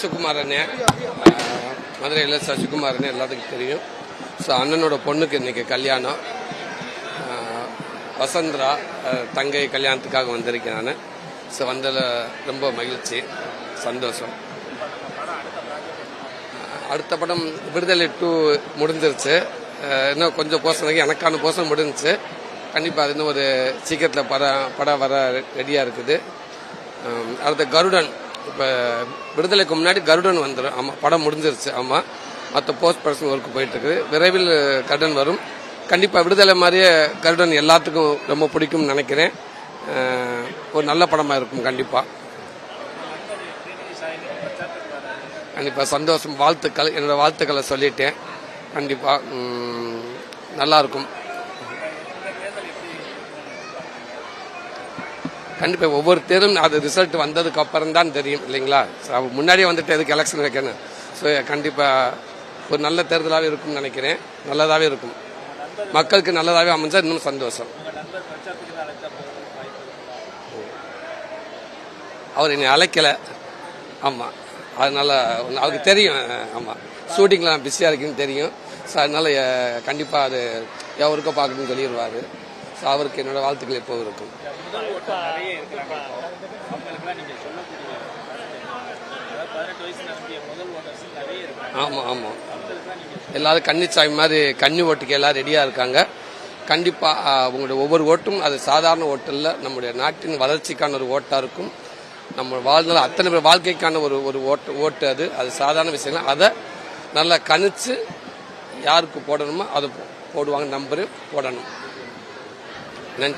சசிகுமார் அண்ணன் மதுரையில் சசிகுமார் அண்ணன் எல்லாத்துக்கும் தெரியும். ஸோ அண்ணனோட பொண்ணுக்கு இன்னைக்கு கல்யாணம். வசந்தரா தங்கை கல்யாணத்துக்காக வந்திருக்கேன் நான். ஸோ வந்ததில் ரொம்ப மகிழ்ச்சி சந்தோஷம். அடுத்த படம் விடுதலை டூ முடிஞ்சிருச்சு. இன்னும் கொஞ்சம் போர்ஷனுக்கு எனக்கான போர்ஷன் முடிஞ்சிச்சு. கண்டிப்பாக அது இன்னும் ஒரு சீக்கிரத்தில் படம் படம் வர ரெடியாக இருக்குது. அடுத்த கருடன். இப்போ விடுதலைக்கு முன்னாடி கருடன் வந்துடும் ஆமாம் படம் முடிஞ்சிருச்சு ஆமாம் மற்ற போஸ்ட் ப்ரொடக்ஷன் ஒர்க் போயிட்டுருக்குது விரைவில் கருடன் வரும். கண்டிப்பாக விடுதலை மாதிரியே கருடன் எல்லாத்துக்கும் ரொம்ப பிடிக்கும்னு நினைக்கிறேன். ஒரு நல்ல படமாக இருக்கும் கண்டிப்பாக கண்டிப்பாக சந்தோஷம் வாழ்த்துக்கள் என்னோட வாழ்த்துக்களை சொல்லிட்டேன். கண்டிப்பாக நல்லா கண்டிப்பாக ஒவ்வொரு அது ரிசல்ட் வந்ததுக்கு அப்புறம் தான் தெரியும் இல்லைங்களா? முன்னாடியே வந்துட்டு எதுக்கு எலெக்ஷன் வைக்கணும்? ஸோ கண்டிப்பாக ஒரு நல்ல தேர்தலாகவே இருக்கும்னு நினைக்கிறேன். நல்லதாகவே இருக்கும். மக்களுக்கு நல்லதாகவே அமைஞ்சா இன்னும் சந்தோஷம். அவர் என்னை அழைக்கலை. ஆமாம் அதனால் அவருக்கு தெரியும். ஆமாம் ஷூட்டிங்கில் நான் பிஸியாக இருக்குன்னு தெரியும். ஸோ அதனால கண்டிப்பாக அது எவருக்கோ பார்க்கணும்னு சொல்லிடுவார் அவருக்கு என்னோட வாழ்த்துக்கள் எப்போ இருக்கும் ஆமாம் ஆமாம் எல்லாரும் கன்னிச்சாமி மாதிரி கன்னி ஓட்டுக்கு எல்லாம் ரெடியாக இருக்காங்க. கண்டிப்பாக உங்களுடைய ஒவ்வொரு ஓட்டும் அது சாதாரண ஓட்டு நம்முடைய நாட்டின் வளர்ச்சிக்கான ஒரு ஓட்டாக இருக்கும். நம்ம வாழ்நாள் அத்தனை பேர் வாழ்க்கைக்கான ஒரு ஒரு ஓட்டு ஓட்டு அது. அது சாதாரண விஷயம் அதை நல்லா கணிச்சு யாருக்கு போடணுமோ அதை போ- போடுவாங்க நம்பரு போடணும். 那